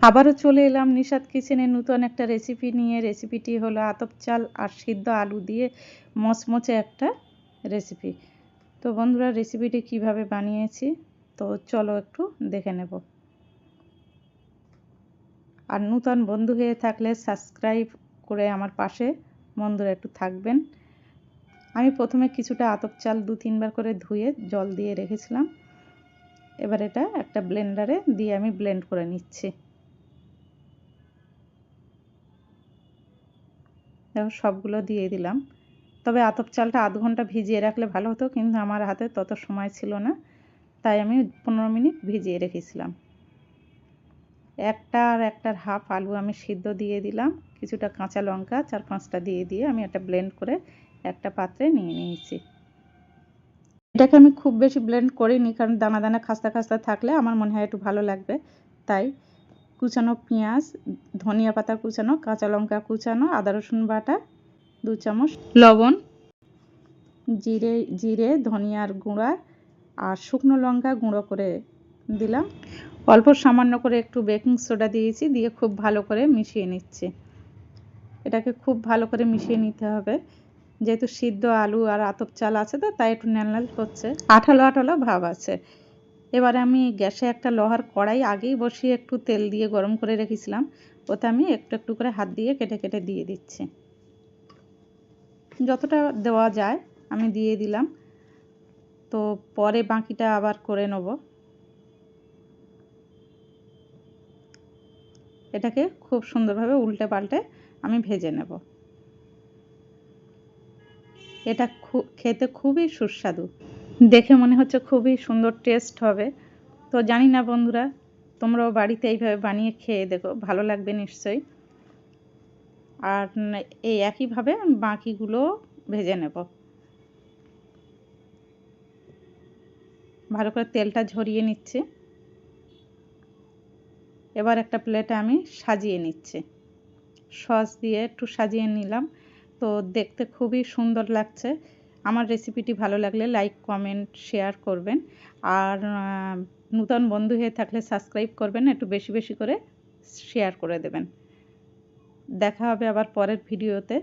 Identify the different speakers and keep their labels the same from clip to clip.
Speaker 1: আবারও চলে এলাম নিশাদ কিচেনে নতুন একটা রেসিপি নিয়ে। রেসিপিটি হলো আতপ চাল আর সিদ্ধ আলু দিয়ে মচমচে একটা রেসিপি তো বন্ধুরা রেসিপিটি কীভাবে বানিয়েছি? তো চলো একটু দেখে নেব। আর নূতন বন্ধু হয়ে থাকলে সাবস্ক্রাইব করে আমার পাশে বন্ধুরা একটু থাকবেন। আমি প্রথমে কিছুটা আতপ চাল দু তিনবার করে ধুয়ে জল দিয়ে রেখেছিলাম। এবার এটা একটা ব্লেন্ডারে দিয়ে আমি ব্লেন্ড করে নিচ্ছি। দেখো সবগুলো দিয়ে দিলাম। তবে আতপ চালটা আধ ঘণ্টা ভিজিয়ে রাখলে ভালো হতো, কিন্তু আমার হাতে তত সময় ছিল না, তাই আমি পনেরো মিনিট ভিজিয়ে রেখেছিলাম। একটা আর একটার হাফ আলু আমি সিদ্ধ দিয়ে দিলাম, কিছুটা কাঁচা লঙ্কা, চার পাঁচটা দিয়ে দিয়ে আমি একটা ব্লেন্ড করে একটা পাত্রে নিয়ে নিয়েছি। এটাকে আমি খুব বেশি ব্লেন্ড করিনি, কারণ দানা দানা খাস্তা খাস্তা থাকলে আমার মনে হয় একটু ভালো লাগবে, তাই কুচানো পেঁয়াজ, ধনিয়া পাতা কুচানো, কাঁচা লঙ্কা কুচানো, আদা রসুন বাটা, দু চামচ লবণ, জিরে জিরে, ধনিয়ার গুঁড়া আর শুকনো লঙ্কা গুঁড়ো করে দিলাম। অল্প সামান্য করে একটু বেকিং সোডা দিয়েছি, দিয়ে খুব ভালো করে মিশিয়ে নিচ্ছি। এটাকে খুব ভালো করে মিশিয়ে নিতে হবে। যেহেতু সিদ্ধ আলু আর আতপ চাল আছে তো, তাই একটু ন্যাল করছে। আঠালো আঠালো ভাব আছে। এবারে আমি গ্যাসে একটা লোহার কড়াই আগেই বসিয়ে একটু তেল দিয়ে গরম করে রেখেছিলাম। ওতে আমি একটু একটু করে হাত দিয়ে কেটে কেটে দিয়ে দিচ্ছি। যতটা দেওয়া যায় আমি দিয়ে দিলাম। তো পরে বাকিটা আবার করে নেব। এটাকে খুব সুন্দরভাবে উল্টে পাল্টে আমি ভেজে নেব। এটা খেতে খুবই সুস্বাদু। দেখে মনে হচ্ছে খুবই সুন্দর টেস্ট হবে। তো জানি না বন্ধুরা, তোমরাও বাড়িতে এইভাবে বানিয়ে খেয়ে দেখো, ভালো লাগবে নিশ্চয়ই। আর এই একইভাবে বাকিগুলো ভেজে নেব। ভালো করে তেলটা ঝরিয়ে নিচ্ছে। এবার একটা প্লেটে আমি সাজিয়ে নিচ্ছি। সস দিয়ে একটু সাজিয়ে নিলাম। তো দেখতে খুবই সুন্দর লাগছে। আমার রেসিপিটি ভালো লাগলে লাইক কমেন্ট শেয়ার করবেন। আর নূতন বন্ধু হয়ে থাকলে সাবস্ক্রাইব করবেন, একটু বেশি বেশি করে শেয়ার করে দেবেন। দেখা হবে আবার পরের ভিডিওতে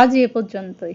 Speaker 1: আজ এ পর্যন্তই।